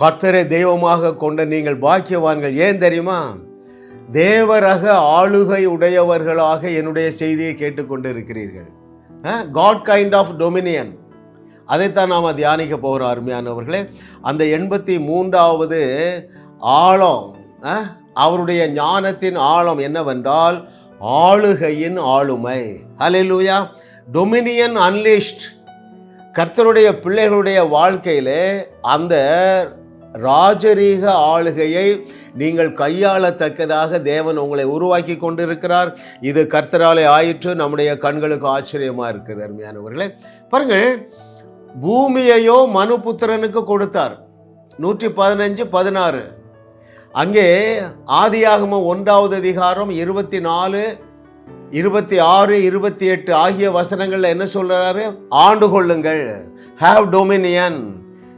கர்த்தரை தெய்வமாக கொண்ட நீங்கள் பாக்கியவான்கள். ஏன் தெரியுமா? தேவரக ஆளுகை உடையவர்களாக என்னுடைய செய்தியை கேட்டுக்கொண்டு இருக்கிறீர்கள் காட் கைண்ட் ஆஃப் டொமினியன் அதைத்தான் நாம் தியானிக்க போகிறோம் அருமையானவர்களே அந்த எண்பத்தி மூன்றாவது ஆழம் அவருடைய ஞானத்தின் ஆழம் என்னவென்றால் ஆளுகையின் ஆளுமை. ஹalleluya டொமினியன் அன்லிஸ்ட் கர்த்தருடைய பிள்ளைகளுடைய வாழ்க்கையிலே அந்த ராஜரீக ஆளுகையை நீங்கள் கையாளத்தக்கதாக தேவன் உங்களை உருவாக்கி கொண்டிருக்கிறார். இது கர்த்தராலே ஆயிற்று நம்முடைய கண்களுக்கு ஆச்சரியமாக இருக்குது அருமையானவர்களே. பாருங்கள் பூமியையோ மனுபுத்திரனுக்கு கொடுத்தார். நூற்றி பதினஞ்சு பதினாறு. அங்கே ஆதியாகம ஒன்றாவது அதிகாரம் இருபத்தி நாலு இருபத்தி ஆறு இருபத்தி எட்டு ஆகிய வசனங்களில் என்ன சொல்கிறாரு ஆண்டு கொள்ளுங்கள் have dominion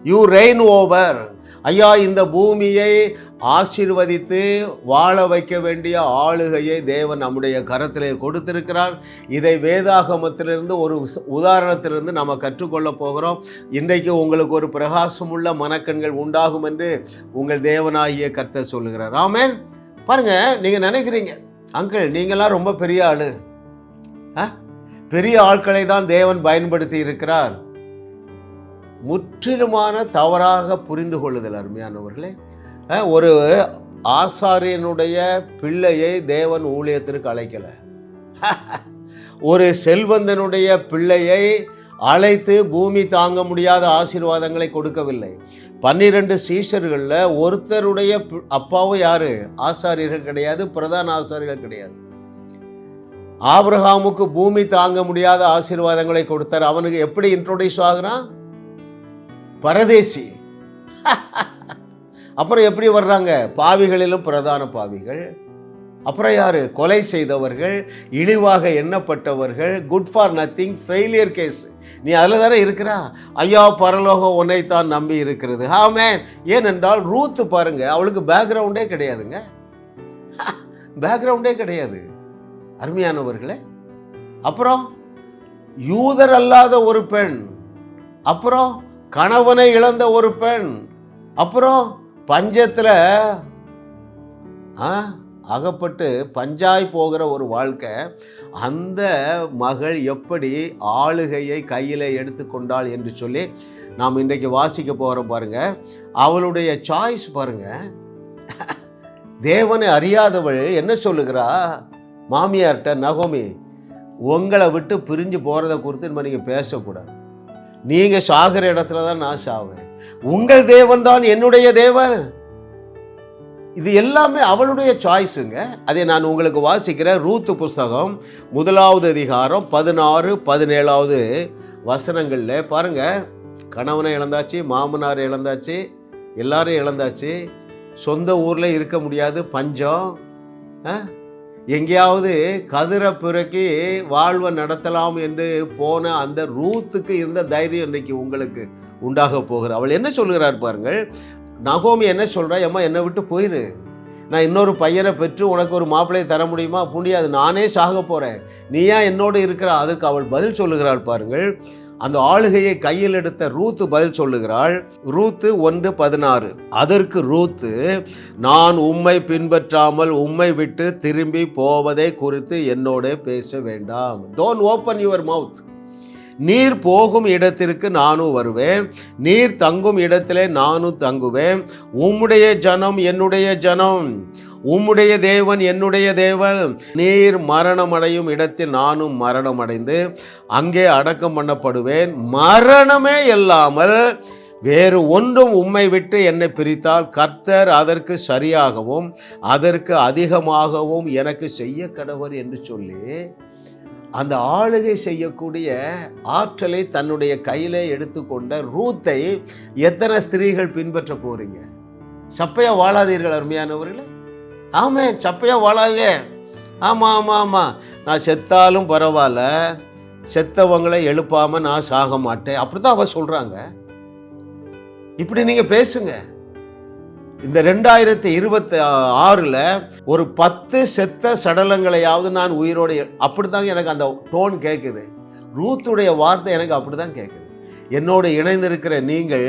you reign over ஐயா இந்த பூமியை ஆசீர்வதித்து வாழ வைக்க வேண்டிய ஆளுகையை தேவன் நம்முடைய கரத்திலே கொடுத்திருக்கிறார். இதை வேதாகமத்திலிருந்து ஒரு உதாரணத்திலிருந்து நம்ம கற்றுக்கொள்ளப் போகிறோம். இன்றைக்கு உங்களுக்கு ஒரு பிரகாசமுள்ள மனக்கண்கள் உண்டாகும் என்று உங்கள் தேவனாகிய கர்த்தர் சொல்லுகிறார். ஆமேன். பாருங்க நீங்கள் நினைக்கிறீங்க அங்கிள் நீங்களாம் ரொம்ப பெரிய ஆளு. ஆ? பெரிய ஆட்களை தான் தேவன் பயன்படுத்தி இருக்கிறார். முற்றிலுமான தவறாக புரிந்து கொள்ளுதல் அருமையானவர்களே ஒரு ஆசாரியனுடைய பிள்ளையை தேவன் ஊழியத்திற்கு அழைக்கலை. ஒரு செல்வந்தனுடைய பிள்ளையை அழைத்து பூமி தாங்க முடியாத ஆசீர்வாதங்களை கொடுக்கவில்லை. பன்னிரண்டு சீஷர்களில் ஒருத்தருடைய அப்பாவும் யாரு? ஆசாரியர்கள் கிடையாது பிரதான ஆசாரியர்கள் கிடையாது. ஆபிரகாமுக்கு பூமி தாங்க முடியாத ஆசீர்வாதங்களை கொடுத்தார். அவனுக்கு எப்படி இன்ட்ரோடியூஸ் ஆகுறான்? பரதேசி. அப்புறம் எப்படி வர்றாங்க? பாவிகளிலும் பிரதான பாவிகள். அப்புறம் யார்? கொலை செய்தவர்கள் இழிவாக எண்ணப்பட்டவர்கள் good for nothing failure case நீ அதில் தானே இருக்கிறா? ஐயா பரலோகம் உன்னைத்தான் நம்பி இருக்கிறது. ஆமேன் ஏனென்றால் ரூத்து பாருங்க அவளுக்கு பேக்ரவுண்டே கிடையாதுங்க. பேக்ரவுண்டே கிடையாது. அருமையானவர்களே அப்புறம் யூதர் அல்லாத ஒரு பெண். அப்புறம் கணவனை இழந்த ஒரு பெண். அப்புறம் பஞ்சத்தில் ஆ அகப்பட்டு பஞ்சாய் போகிற ஒரு வாழ்க்கை. அந்த மகள் எப்படி ஆளுகையை கையில் எடுத்துக்கொண்டாள் என்று சொல்லி நாம் இன்றைக்கு வாசிக்க போகிறோம் பாருங்கள் அவளுடைய சாய்ஸ் பாருங்கள் தேவனை அறியாதவள் என்ன சொல்லுகிறா? மாமியார்கிட்ட நகோமி உங்களை விட்டு பிரிஞ்சு போகிறத குறித்து நம்ம நீங்கள் பேசக்கூடாது. நீங்கள் சாகிற இடத்துல தான் நான் சாவேன். உங்கள் தேவன் தான் என்னுடைய தேவன். இது எல்லாமே அவளுடைய சாய்ஸுங்க அதை நான் உங்களுக்கு வாசிக்கிற ரூத்து புஸ்தகம் முதலாவது அதிகாரம் பதினாறு பதினேழாவது வசனங்களில். பாருங்க. கணவனை இழந்தாச்சு மாமனார் இழந்தாச்சு எல்லாரும் இழந்தாச்சு. சொந்த ஊரில் இருக்க முடியாது பஞ்சம். ஆ? எங்கேயாவது கதிரை பிறக்கி வாழ்வை நடத்தலாம் என்று போன அந்த ரூத்துக்கு இருந்த தைரியம் இன்னைக்கு உங்களுக்கு உண்டாக போகிற அவள் என்ன சொல்கிறார் பாருங்கள் நகோமி என்ன சொல்கிறா ஏம்மா என்னை விட்டு போயிரு. நான் இன்னொரு பையனை பெற்று உனக்கு ஒரு மாப்பிள்ளையை தர முடியுமா? அது நானே சாக போகிறேன் நீ ஏன் என்னோடு இருக்கிற? அதற்கு அவள் பதில் சொல்லுகிறாள் பாருங்கள் அந்த ஆளுகையை கையில் எடுத்த ரூத்து பதில் சொல்லுகிறாள். ரூத்து ஒன்று பதினாறு. அதற்கு ரூத்து நான் உம்மை பின்பற்றாமல் உம்மை விட்டு திரும்பி போவதை குறித்து என்னோட பேச வேண்டாம். டோன்ட் ஓப்பன் யுவர் மவுத் நீர் போகும் இடத்திற்கு நானும் வருவேன். நீர் தங்கும் இடத்திலே நானும் தங்குவேன். உம்முடைய ஜனம் என்னுடைய ஜனம். உம்முடைய தேவன் என்னுடைய தேவன். நீர் மரணமடையும் இடத்தில் நானும் மரணமடைந்து அங்கே அடக்கம் பண்ணப்படுவேன். மரணமே இல்லாமல் வேறு ஒன்றும் உம்மை விட்டு என்னை பிரித்தால் கர்த்தர் அதற்கு சரியாகவும் அதற்கு அதிகமாகவும் எனக்கு செய்ய கடவர் என்று சொல்லி அந்த ஆளுகை செய்யக்கூடிய ஆற்றலை தன்னுடைய கையிலே எடுத்துக்கொண்ட ரூத்தை எத்தனை ஸ்திரீகள் பின்பற்ற போறீங்க? சப்பையா வாழாதீர்கள் அருமையானவர்களே. ஆமே சப்பையாக வாழாங்க ஆமாம் ஆமாம் ஆமாம் நான் செத்தாலும் பரவாயில்ல. செத்தவங்களை எழுப்பாமல் நான் சாக மாட்டேன். அப்படி தான் அவள் சொல்கிறாங்க இப்படி நீங்கள் பேசுங்க. இந்த ரெண்டாயிரத்தி இருபத்தி ஆறில் ஒரு பத்து செத்த சடலங்களையாவது நான் உயிரோடு அப்படி தாங்க எனக்கு அந்த டோன் கேட்குது ரூத்துடைய வார்த்தை எனக்கு அப்படி தான் கேட்குது என்னோடு இணைந்திருக்கிற நீங்கள்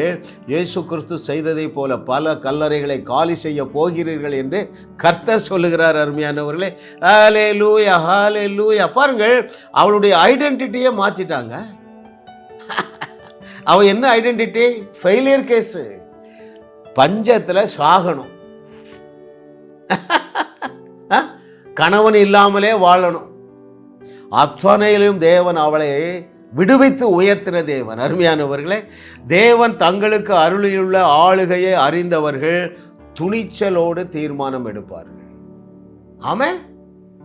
இயேசு கிறிஸ்து செய்ததை போல பல கல்லறைகளை காலி செய்ய போகிறீர்கள் என்று கர்த்தர் சொல்லுகிறார் அருமையானவர்களே. ஹாலே லூயா ஹாலே லூயா பாருங்கள் அவளுடைய ஐடென்டிட்டியை மாற்றிட்டாங்க அவள் என்ன ஐடென்டிட்டி ஃபெயிலியர் கேஸு பஞ்சத்தில் சாகணும். கணவன் இல்லாமலே வாழணும். அத்தனையிலும் தேவன் அவளை விடுவித்து உயர்த்தின தேவன். அருமையானவர்களே தேவன் தங்களுக்கு அருளியுள்ள ஆளுகையை அறிந்தவர்கள் துணிச்சலோடு தீர்மானம் எடுப்பார்கள். ஆமாம்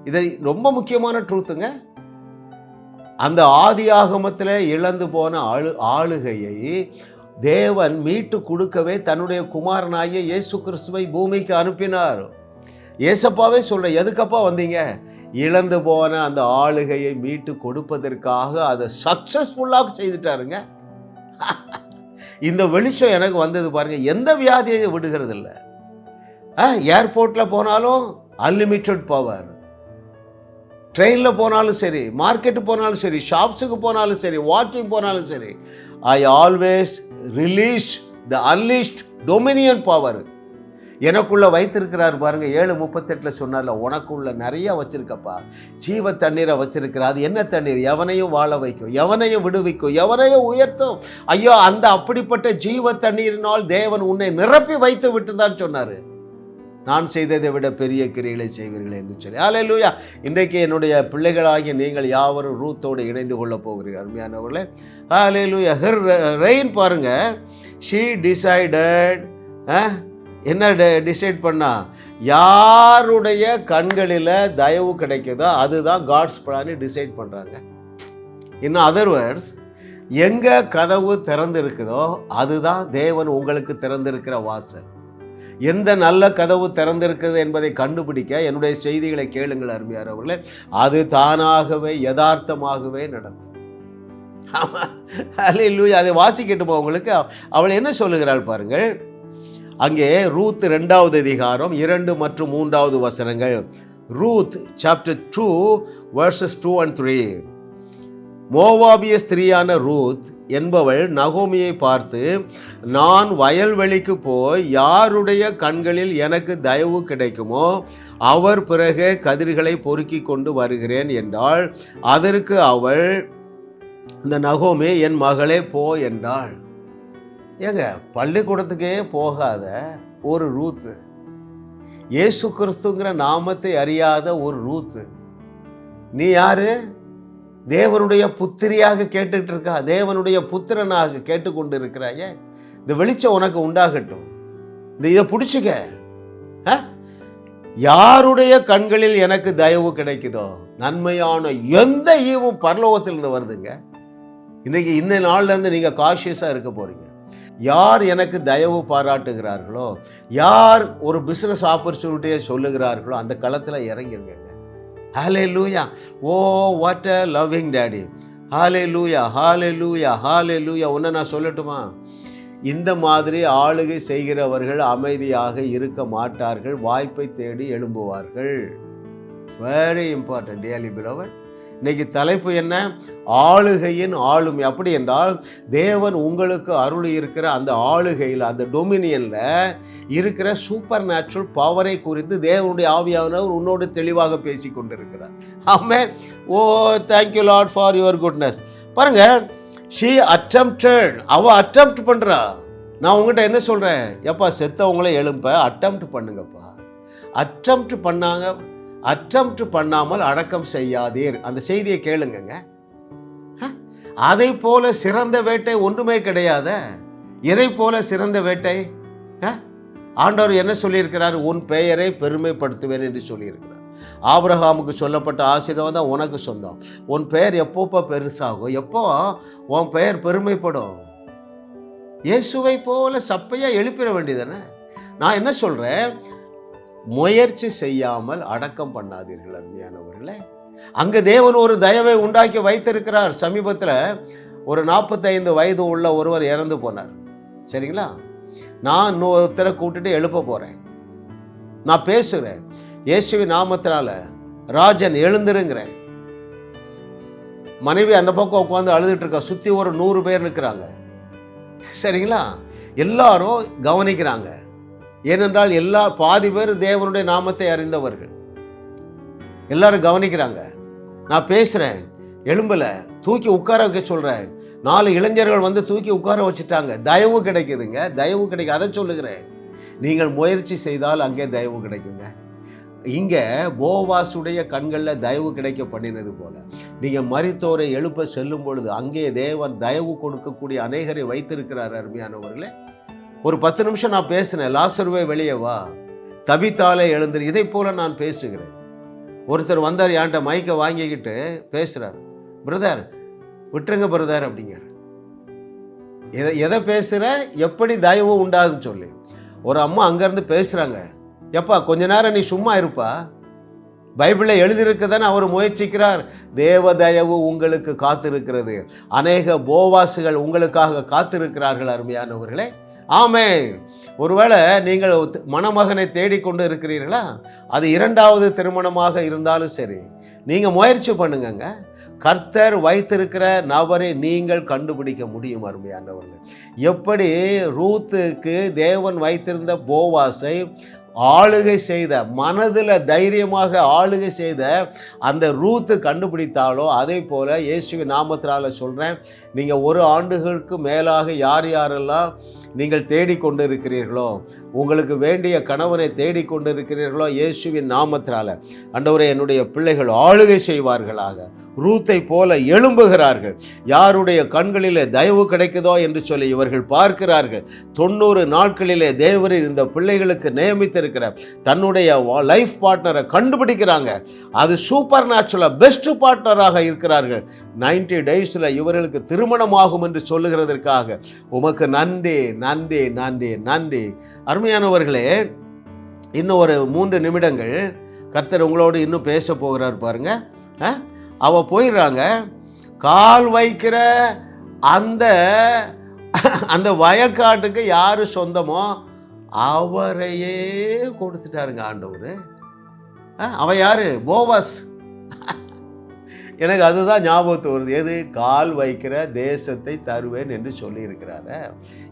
இதை ரொம்ப முக்கியமான ட்ரூத்துங்க அந்த ஆதி ஆகமத்தில் இழந்து போன ஆளு ஆளுகையை தேவன் மீட்டு கொடுக்கவே தன்னுடைய குமாரனாகிய இயேசு கிறிஸ்துவை பூமிக்கு அனுப்பினார். ஏசப்பாவே சொல்கிறேன் எதுக்கப்பா வந்தீங்க? இழந்து போன அந்த ஆளுகையை மீட்டு கொடுப்பதற்காக அதை சக்சஸ்ஃபுல்லாக செய்துட்டாருங்க. இந்த வெளிச்சம் எனக்கு வந்தது பாருங்கள் எந்த வியாதியையும் விடுகிறது இல்லை ஏர்போர்ட்டில் போனாலும் அன்லிமிட்டட் பவர் ட்ரெயினில் போனாலும் சரி மார்க்கெட்டு போனாலும் சரி ஷாப்ஸுக்கு போனாலும் சரி வாக்கிங் போனாலும் சரி I always release the unleashed dominion power எனக்குள்ளே வைத்திருக்கிறார் பாருங்கள் ஏழு முப்பத்தெட்டில் சொன்னார்ல உனக்குள்ள நிறைய வச்சுருக்கப்பா. ஜீவ தண்ணீரை வச்சுருக்கிற அது என்ன தண்ணீர்? எவனையும் வாழ வைக்கும் எவனையும் விடுவிக்கும் எவனையும் உயர்த்தும். ஐயோ அந்த அப்படிப்பட்ட ஜீவ தண்ணீரினால் தேவன் உன்னை நிரப்பி வைத்து விட்டு தான் சொன்னார். நான் செய்ததை விட பெரிய கிரிகளை செய்வீர்கள் என்று சொல்லி. ஆலையிலூயா இன்றைக்கு என்னுடைய பிள்ளைகளாகிய நீங்கள் யாவரும் ரூத்தோடு இணைந்து கொள்ளப் போகிறீர்கள் அருமையானவர்களே. ஆலையிலூயா ஹெர் ரெயின் பாருங்க. ஷீ டிசைடட் என்ன டிசைட் பண்ணால் யாருடைய கண்களில் தயவு கிடைக்குதோ அதுதான் காட்ஸ் பிளான்னு டிசைட் பண்ணுறாங்க இன்னும் அதர்வேர்ட்ஸ் எங்கே கதவு திறந்திருக்குதோ அதுதான் தேவன் உங்களுக்கு திறந்திருக்கிற வாசல். எந்த நல்ல கதவு திறந்திருக்கிறது என்பதை கண்டுபிடிக்க என்னுடைய செய்திகளை கேளுங்கள் அருமையார் அவர்களே. அது தானாகவே யதார்த்தமாகவே நடக்கும். ஆமாம் அல்ல அதை வாசிக்கட்டு உங்களுக்கு? அவள் என்ன சொல்லுகிறாள் பாருங்கள்? அங்கே ரூத் ரெண்டாவது அதிகாரம் இரண்டு மற்றும் மூன்றாவது வசனங்கள். Ruth chapter two verses two and three மோவாபிய ஸ்திரீயான ரூத் என்பவள் நகோமியை பார்த்து நான் வயல்வெளிக்கு போய் யாருடைய கண்களில் எனக்கு தயவு கிடைக்குமோ அவர் பிறகு கதிர்களை பொறுக்கி கொண்டு வருகிறேன் என்றாள். அதற்கு அவள் இந்த நகோமே என் மகளே போ என்றாள். ஏங்க பள்ளிக்கூடத்துக்கே போகாத ஒரு ரூத்து. ஏசு கிறிஸ்துங்கிற நாமத்தை அறியாத ஒரு ரூத்து. நீ யாரு? தேவனுடைய புத்திரியாக கேட்டுக்கிட்டு இருக்கா தேவனுடைய புத்திரனாக கேட்டுக்கொண்டு இருக்கிறாயே இந்த வெளிச்சம் உனக்கு உண்டாகட்டும். இந்த இதை பிடிச்சிக்க. யாருடைய கண்களில் எனக்கு தயவு கிடைக்குதோ? நன்மையான எந்த ஈவும் பரலோகத்திலிருந்து வருதுங்க. இன்னைக்கு இன்ன நாள்லேருந்து நீங்கள் காஷியஸாக இருக்க போறீங்க. யார் எனக்கு தயவு பாராட்டுகிறார்களோ யார் ஒரு பிஸ்னஸ் ஆப்பர்ச்சுனிட்டியை சொல்லுகிறார்களோ அந்த களத்தில் இறங்கிருங்க. Hallelujah oh what a loving daddy hallelujah hallelujah லூயா ஹாலே லூயா ஒன்று நான் சொல்லட்டுமா? இந்த மாதிரி ஆளுகை செய்கிறவர்கள் அமைதியாக இருக்க மாட்டார்கள் வாய்ப்பை தேடி எழும்புவார்கள். வெரி இம்பார்ட்டன்ட் டியலி பிலவன் இன்னைக்கு தலைப்பு என்ன? ஆளுகையின் ஆளுமை. அப்படி என்றால் தேவன் உங்களுக்கு அருள் இருக்கிற அந்த ஆளுகையில் அந்த டொமினியனில் இருக்கிற சூப்பர் நேச்சுரல் பவரை குறித்து தேவனுடைய ஆவியானவர் உன்னோடு தெளிவாக பேசி கொண்டிருக்கிறார். Amen oh thank you lot for your goodness பாருங்க ஷீ அட்டம்ப்டட் அவ அட்டம்ப்ட் பண்ணுறா நான் உங்ககிட்ட என்ன சொல்கிறேன் எப்பா செத்தவங்களே எழும்ப அட்டம்ப்ட் பண்ணுங்கப்பா. அட்டம்ப்ட் பண்ணாங்க அட்டம்ப்ட் பண்ணாமல் அடக்கம் செய்யாதீர். அந்த செய்தியை கேளுங்கங்க. அதை போல சிறந்த வேட்டை ஒன்றுமே கிடையாத? எதை போல சிறந்த வேட்டை? ஆண்டவர் என்ன சொல்லியிருக்கிறார்? உன் பெயரை பெருமைப்படுத்துவேன் என்று சொல்லியிருக்கிறார். ஆபிரகாமுக்கு சொல்லப்பட்ட ஆசீர்வாதம் உனக்கு சொந்தம். உன் பெயர் எப்போப்போ பெருசாகும்? எப்போ? உன் பெயர் பெருமைப்படும். இயேசுவை போல சப்பையாக எழுப்பிட வேண்டியதானே நான் என்ன சொல்கிறேன் முயற்சி செய்யாமல் அடக்கம் பண்ணாதீர்கள் அருமையானவர்களே. அங்கே தேவன் ஒரு தயவை உண்டாக்கி வைத்திருக்கிறார். சமீபத்தில் ஒரு நாற்பத்தைந்து வயது உள்ள ஒருவர் இறந்து போனார். சரிங்களா? நான் இன்னொருத்தரை கூப்பிட்டுட்டு எழுப்ப போகிறேன் நான் பேசுகிறேன் இயேசுவி நாமத்தினால ராஜன் எழுந்துருங்கிறேன். மனைவி அந்த பக்கம் உட்காந்து அழுதுட்டு இருக்கா. சுற்றி ஒரு நூறு பேர் நிற்கிறாங்க சரிங்களா? எல்லாரும் கவனிக்கிறாங்க. ஏனென்றால் எல்லா பாதி பேர் தேவனுடைய நாமத்தை அறிந்தவர்கள். எல்லாரும் கவனிக்கிறாங்க. நான் பேசுகிறேன் எலும்பில் தூக்கி உட்கார வைக்க சொல்கிறேன் நாலு இளைஞர்கள் வந்து தூக்கி உட்கார வச்சுட்டாங்க. தயவு கிடைக்குதுங்க. தயவு கிடைக்கும் அதை சொல்லுகிறேன். நீங்கள் முயற்சி செய்தால் அங்கே தயவு கிடைக்குங்க. இங்கே போவாசுடைய கண்களில் தயவு கிடைக்க பண்ணினது போல. நீங்கள் மரித்தோரை எழுப்ப செல்லும் பொழுது அங்கே தேவன் தயவு கொடுக்கக்கூடிய அநேகரை வைத்திருக்கிறார் அருமையானவர்களே. ஒரு பத்து நிமிஷம் நான் பேசினேன் லாசருவே வெளியே வா. தபித்தாலே எழுந்துரு. இதை போல நான் பேசுகிறேன். ஒருத்தர் வந்தார் என்கிட்ட மைக்கை வாங்கிக்கிட்டு பேசுகிறார் பிரதர் விட்டுருங்க பிரதர் அப்படிங்கிற எதை எதை பேசுகிற எப்படி தயவு உண்டாதுன்னு சொல்லி. ஒரு அம்மா அங்கேருந்து பேசுகிறாங்க எப்பா கொஞ்ச நேரம் நீ சும்மா இருப்பா. பைபிளில் எழுதியிருக்குதானே அவர் முயற்சிக்கிறார். தேவ தயவு உங்களுக்கு காத்திருக்கிறது. அநேக போவாசுகள் உங்களுக்காக காத்திருக்கிறார்கள் அருமையானவர்களே. ஆமே ஒருவேளை நீங்கள் மணமகனை தேடிக்கொண்டு இருக்கிறீர்களா? அது இரண்டாவது திருமணமாக இருந்தாலும் சரி. நீங்கள் முயற்சி பண்ணுங்கங்க. கர்த்தர் வைத்திருக்கிற நபரை நீங்கள் கண்டுபிடிக்க முடியும் அருமையானவர்கள் எப்படி ரூத்துக்கு தேவன் வைத்திருந்த போவாசை ஆளுகை செய்த மனதில் தைரியமாக ஆளுகை செய்த அந்த ரூத்து கண்டுபிடித்தாலோ அதே போல் இயேசுவின் நாமத்தினால் சொல்கிறேன் நீங்கள் ஒரு ஆண்டுகளுக்கு மேலாக யார் யாரெல்லாம் நீங்கள் தேடிக்கொண்டு இருக்கிறீர்களோ உங்களுக்கு வேண்டிய கணவனை தேடிக்கொண்டு இருக்கிறீர்களோ இயேசுவின் நாமத்தினால. அண்டவரை என்னுடைய பிள்ளைகள் ஆளுகை செய்வார்களாக. ரூத்தை போல எழும்புகிறார்கள். யாருடைய கண்களிலே தயவு கிடைக்குதோ என்று சொல்லி இவர்கள் பார்க்கிறார்கள். தொண்ணூறு நாட்களிலே தேவரின் இந்த பிள்ளைகளுக்கு நியமித்திருக்கிற தன்னுடைய லைஃப் பார்ட்னரை கண்டுபிடிக்கிறாங்க. அது சூப்பர் நேச்சுரலாக பெஸ்ட் பார்ட்னராக இருக்கிறார்கள். நைன்டி டேஸில் இவர்களுக்கு திருமணமாகும் என்று சொல்லுகிறதற்காக. உமக்கு நன்றி நன்றி நன்றி நன்றி. அருமையானவர்களே இன்னும் ஒரு மூன்று நிமிடங்கள். கர்த்தர் உங்களோடு இன்னும் பேச போகிறார் பாருங்க. ஆ? அவ போயிடுறாங்க. கால் வைக்கிற அந்த அந்த வயக்காட்டுக்கு யார் சொந்தமோ அவரையே கொடுத்துட்டாருங்க ஆண்டவர். அவன் யார்? போவாஸ். எனக்கு அதுதான் ஞாபகத்து வருது. எது? கால் வைக்கிற தேசத்தை தருவேன் என்று சொல்லியிருக்கிறாரு.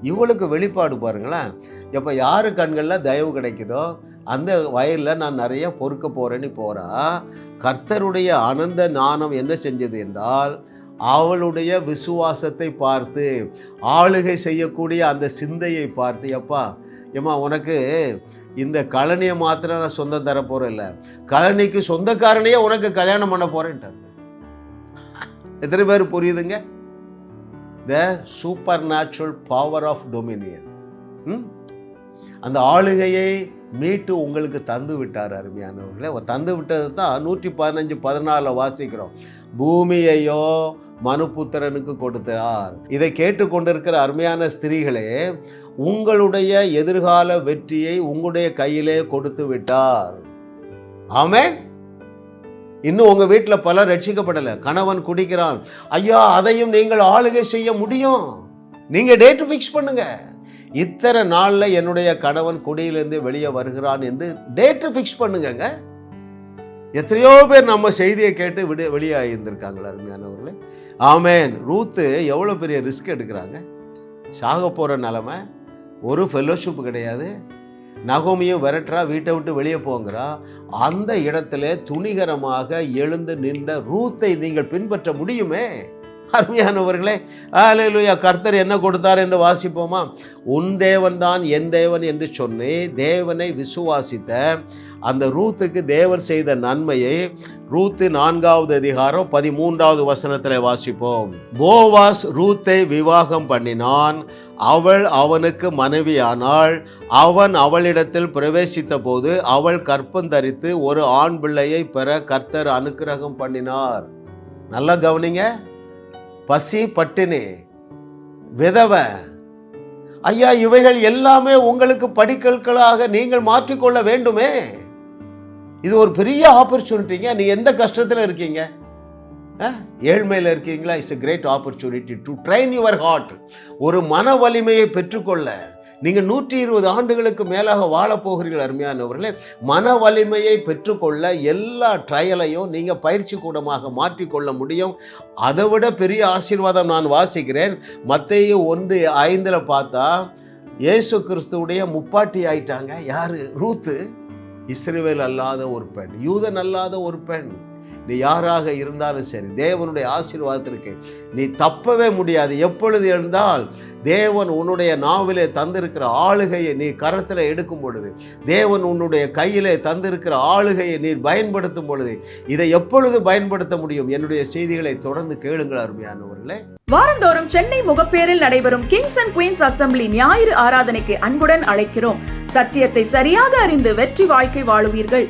இவளுக்கு வெளிப்பாடு பாருங்களேன். இப்போ யாரு கண்களில் தயவு கிடைக்குதோ அந்த வயலில் நான் நிறைய பொறுக்க போகிறேன்னு போகிறா கர்த்தருடைய ஆனந்த ஞானம் என்ன செஞ்சது என்றால் அவளுடைய விசுவாசத்தை பார்த்து ஆளுகை செய்யக்கூடிய அந்த சிந்தையை பார்த்து எப்பா ஏம்மா உனக்கு இந்த கழனியை மாத்திரம் நான் சொந்தம் தரப்போகிறேன் இல்லை கழனிக்கு சொந்தக்காரனையே உனக்கு கல்யாணம் பண்ண போகிறேன்ட்டாங்க எத்தனை பேர் புரியுதுங்க? The supernatural power of dominion அந்த ஆளுகையை மீட்டு உங்களுக்கு தந்து விட்டார் அருமையானவர்களே. தந்து விட்டது தான் நூற்றி பதினஞ்சு பதினாலில் வாசிக்கிறோம். பூமியையோ மனுபுத்திரனுக்கு கொடுத்தார். இதை கேட்டுக்கொண்டிருக்கிற அருமையான ஸ்திரீகளே உங்களுடைய எதிர்கால வெற்றியை உங்களுடைய கையிலே கொடுத்து விட்டார். ஆமே இன்னும் உங்கள் வீட்டில் பலர் ரட்சிக்கப்படலை. கணவன் குடிக்கிறான். ஐயா அதையும் நீங்கள் ஆளுகை செய்ய முடியும். நீங்கள் டேட்டு ஃபிக்ஸ் பண்ணுங்க. இத்தனை நாளில் என்னுடைய கணவன் குடியிலேருந்து வெளியே வருகிறான் என்று டேட்டு ஃபிக்ஸ் பண்ணுங்கங்க. எத்தனையோ பேர் நம்ம செய்தியை கேட்டு விடு வெளியாக இருந்திருக்காங்களா அருமையானவர்களே ஆமேன். ரூத்து எவ்வளோ பெரிய ரிஸ்க் எடுக்கிறாங்க? சாக போகிற நிலமை ஒரு ஃபெல்லோஷிப் கிடையாது. நகோமியும் விரட்டுறா வீட்டை விட்டு வெளியே போங்கிறா. அந்த இடத்துல துணிகரமாக எழுந்து நின்ற ரூத்தை நீங்கள் பின்பற்ற முடியுமே? அருமையானவர்களே ஆலையிலுயா கர்த்தர் என்ன கொடுத்தார் என்று வாசிப்போமா? உன் தேவன் தான் என் தேவன் என்று சொல்லி தேவனை விசுவாசித்த அந்த ரூத்துக்கு தேவன் செய்த நன்மையை ரூத்து நான்காவது அதிகாரம் பதிமூன்றாவது வசனத்தில் வாசிப்போம். போவாஸ் ரூத்தை விவாகம் பண்ணினான் அவள் அவனுக்கு மனைவியானாள் அவன் அவளிடத்தில் பிரவேசித்த போது அவள் கற்பந்தரித்து ஒரு ஆண் பிள்ளையை பெற கர்த்தர் அனுக்கிரகம் பண்ணினார். நல்லா கவனிங்க. பசி பட்டினி விதவை. ஐயா இவைகள் எல்லாமே உங்களுக்கு படிக்கற்களாக நீங்கள் மாற்றிக்கொள்ள வேண்டுமே. இது ஒரு பெரிய ஆப்பர்ச்சுனிட்டிங்க நீ எந்த கஷ்டத்தில் இருக்கீங்க? ஏழ்மையில் இருக்கீங்களா? It's a great opportunity to train your heart ஒரு மன வலிமையை பெற்றுக்கொள்ள. நீங்கள் நூற்றி இருபது ஆண்டுகளுக்கு மேலாக வாழப்போகிறீர்கள் அருமையானவர்களே. மன வலிமையை பெற்றுக்கொள்ள எல்லா ட்ரையலையும் நீங்கள் பயிற்சி கூடமாக மாற்றிக்கொள்ள முடியும். அதை விட பெரிய ஆசீர்வாதம் நான் வாசிக்கிறேன். மத்தேயு ஒன்று ஐந்தில் பார்த்தா இயேசு கிறிஸ்துவுடைய முப்பாட்டி ஆயிட்டாங்க. யாரு? ரூத்து. இஸ்ரேவேல் அல்லாத ஒரு பெண் யூதன் அல்லாத ஒரு பெண். நீ யாராக இருந்தாலும் சரி தேவனுடைய ஆசீர்வாதத்திற்கு நீ தப்பவே முடியாது. எப்பொழுது எழுந்தால் தேவன் உன்னுடைய நாவிலே தந்திருக்கிற ஆளுகையை நீ கரத்தில் எடுக்கும் பொழுது தேவன் உன்னுடைய கையிலே தந்திருக்கிற ஆளுகையை நீ பயன்படுத்தும் பொழுது இதை எப்பொழுது பயன்படுத்த முடியும்? என்னுடைய செய்திகளை தொடர்ந்து கேளுங்கள் அருமையானவர்களே வாரந்தோறும் சென்னை முகப்பேரில் நடைபெறும் கிங்ஸ் அண்ட் குயின்ஸ் அசம்பிளி ஞாயிறு ஆராதனைக்கு அன்புடன் அழைக்கிறோம். சத்தியத்தை சரியாக அறிந்து வெற்றி வாழ்க்கை வாழுவீர்கள்.